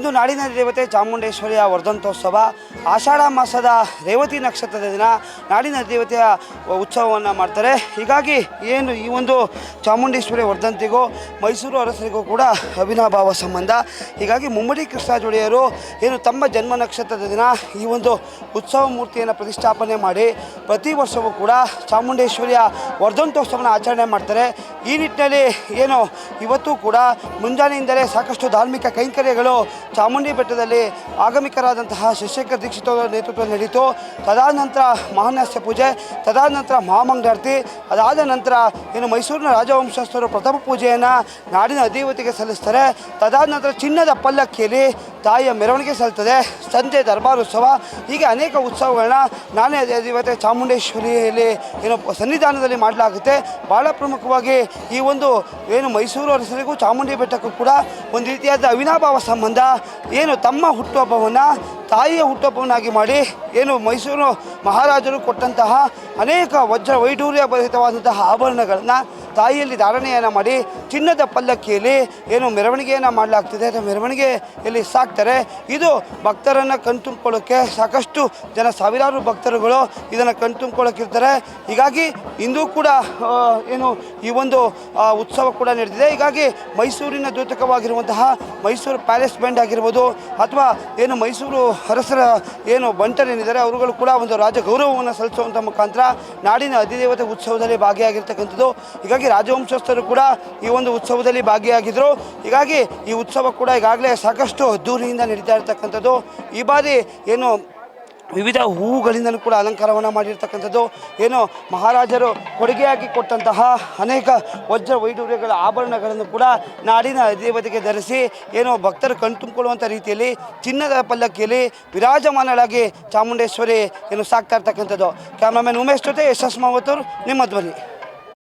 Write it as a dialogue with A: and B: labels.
A: ಇಂದು ನಾಡಿನ ದೇವತೆ ಚಾಮುಂಡೇಶ್ವರಿಯ ವರ್ಧಂತೋತ್ಸವ ಆಷಾಢ ಮಾಸದ ರೇವತಿ ನಕ್ಷತ್ರದ ದಿನ ನಾಡಿನ ದೇವತೆಯ ಉತ್ಸವವನ್ನು ಮಾಡ್ತಾರೆ. ಹೀಗಾಗಿ ಏನು ಈ ಒಂದು ಚಾಮುಂಡೇಶ್ವರಿ ವರ್ಧಂತಿಗೂ, ಮೈಸೂರು ಅರಸರಿಗೂ ಕೂಡ ಅವಿನಾಭಾವ ಸಂಬಂಧ. ಹೀಗಾಗಿ ಮುಮ್ಮಡಿ ಕೃಷ್ಣಾಜೋಡಿಯರು ಏನು ತಮ್ಮ ಜನ್ಮ ನಕ್ಷತ್ರದ ದಿನ ಈ ಒಂದು ಉತ್ಸವ ಮೂರ್ತಿಯನ್ನು ಪ್ರತಿಷ್ಠಾಪನೆ ಮಾಡಿ ಪ್ರತಿ ವರ್ಷವೂ ಕೂಡ ಚಾಮುಂಡೇಶ್ವರಿಯ ವರ್ಧಂತೋತ್ಸವನ ಆಚರಣೆ ಮಾಡ್ತಾರೆ. ಈ ನಿಟ್ಟಿನಲ್ಲಿ ಏನು ಇವತ್ತು ಕೂಡ ಮುಂಜಾನೆಯಿಂದಲೇ ಸಾಕಷ್ಟು ಧಾರ್ಮಿಕ ಕೈಂಕರ್ಯಗಳು ಚಾಮುಂಡಿ ಬೆಟ್ಟದಲ್ಲಿ ಆಗಮಿಕರಾದಂತಹ ಶಶೇಖರ್ ಅವರ ನೇತೃತ್ವ ನಡೀತು. ತದಾನಂತರ ಮಹಾನ್ಯಾಸ್ಯ ಪೂಜೆ ತದಾನಂತರ ಮಹಾಮಂಗಳಾರತಿ, ಅದಾದ ನಂತರ ಏನು ಮೈಸೂರಿನ ರಾಜವಂಶಸ್ಥರು ಪ್ರಥಮ ಪೂಜೆಯನ್ನು ನಾಡಿನ ಅಧಿಪತಿಗೆ ಸಲ್ಲಿಸ್ತಾರೆ. ತದಾದ ನಂತರ ಚಿನ್ನದ ಪಲ್ಲಕ್ಕಿಯಲ್ಲಿ ತಾಯಿಯ ಮೆರವಣಿಗೆ ಸಲ್ತದೆ. ಸಂಜೆ ದರ್ಬಾರ್ ಉತ್ಸವ ಹೀಗೆ ಅನೇಕ ಉತ್ಸವಗಳನ್ನ ನಾನೇ ಅಧಿವತೆ ಚಾಮುಂಡೇಶ್ವರಿಯಲ್ಲಿ ಏನು ಸನ್ನಿಧಾನದಲ್ಲಿ ಮಾಡಲಾಗುತ್ತೆ. ಭಾಳ ಪ್ರಮುಖವಾಗಿ ಈ ಒಂದು ಏನು ಮೈಸೂರು ಅರಸರಿಗೂ ಚಾಮುಂಡಿ ಬೆಟ್ಟಕ್ಕೂ ಕೂಡ ಒಂದು ರೀತಿಯಾದ ಅವಿನಾಭಾವ ಸಂಬಂಧ ಏನು ತಮ್ಮ ಹುಟ್ಟುಹಬ್ಬವನ್ನು, ತಾಯಿಯ ಹುಟ್ಟುಹಬ್ಬವನ್ನಾಗಿ ಮಾಡಿ, ಏನು ಮೈಸೂರು ಮಹಾರಾಜರು ಕೊಟ್ಟಂತಹ ಅನೇಕ ವಜ್ರ ವೈಡೂರ್ಯ ಭರಿತವಾದಂತಹ ಆಭರಣಗಳನ್ನು ತಾಯಿಯಲ್ಲಿ ಧಾರಣೆಯನ್ನು ಮಾಡಿ ಚಿನ್ನದ ಪಲ್ಲಕ್ಕಿಯಲ್ಲಿ ಏನು ಮೆರವಣಿಗೆಯನ್ನು ಮಾಡಲಾಗ್ತಿದೆ. ಅಥವಾ ಮೆರವಣಿಗೆಯಲ್ಲಿ ಸಾಕ್ತಾರೆ. ಇದು ಭಕ್ತರನ್ನು ಕಣ್ತುಂಬ್ಕೊಳ್ಳೋಕ್ಕೆ ಸಾಕಷ್ಟು ಜನ ಸಾವಿರಾರು ಭಕ್ತರುಗಳು ಇದನ್ನು ಕಣ್ತುಂಬ್ಕೊಳ್ಳೋಕ್ಕಿರ್ತಾರೆ ಹೀಗಾಗಿ ಇಂದು ಕೂಡ ಏನು ಈ ಒಂದು ಉತ್ಸವ ಕೂಡ ನಡೆದಿದೆ. ಹೀಗಾಗಿ ಮೈಸೂರಿನ ದ್ಯೋತಕವಾಗಿರುವಂತಹ ಮೈಸೂರು ಪ್ಯಾಲೇಸ್ ಬ್ಯಾಂಡ್ ಆಗಿರ್ಬೋದು ಅಥವಾ ಏನು ಮೈಸೂರು ಅರಸರ ಏನು ಬಂಟರೇನಿದ್ದಾರೆ, ಅವರುಗಳು ಕೂಡ ಒಂದು ರಾಜ ಗೌರವವನ್ನು ಸಲ್ಲಿಸುವಂಥ ಮುಖಾಂತರ ನಾಡಿನ ಅಧಿದೇವತೆ ಉತ್ಸವದಲ್ಲಿ ಭಾಗಿಯಾಗಿರ್ತಕ್ಕಂಥದ್ದು. ಹೀಗಾಗಿ ರಾಜವಂಶಸ್ಥರು ಕೂಡ ಈ ಒಂದು ಉತ್ಸವದಲ್ಲಿ ಭಾಗಿಯಾಗಿದ್ದರು ಹೀಗಾಗಿ ಈ ಉತ್ಸವ ಕೂಡ ಈಗಾಗಲೇ ಸಾಕಷ್ಟು ಅದ್ದೂರಿಯಿಂದ ನಡೀತಾ ಇರ್ತಕ್ಕಂಥದ್ದು. ಈ ಬಾರಿ ಏನು ವಿವಿಧ ಹೂವುಗಳಿಂದಲೂ ಕೂಡ ಅಲಂಕಾರವನ್ನು ಮಾಡಿರ್ತಕ್ಕಂಥದ್ದು. ಏನು ಮಹಾರಾಜರು ಕೊಡುಗೆಯಾಗಿ ಕೊಟ್ಟಂತಹ ಅನೇಕ ವಜ್ರ ವೈಡೂರ್ಯಗಳ ಆಭರಣಗಳನ್ನು ಕೂಡ ನಾಡಿನ ದೇವತೆಗೆ ಧರಿಸಿ, ಏನು ಭಕ್ತರು ಕಣ್ತುಂಬಿಕೊಳ್ಳುವಂಥ ರೀತಿಯಲ್ಲಿ, ಚಿನ್ನದ ಪಲ್ಲಕ್ಕಿಯಲ್ಲಿ ವಿರಾಜಮಾನಳಾಗಿ ಚಾಮುಂಡೇಶ್ವರಿ ಏನು ಸಾಕ್ತಾ ಇರ್ತಕ್ಕಂಥದ್ದು. ಕ್ಯಾಮ್ರಾಮನ್ ಉಮೇಶ್ ಜೊತೆ ಯಶಸ್ ಮಾವತ್ತೂರು, ನಿಮ್ಮ ಧ್ವನಿ.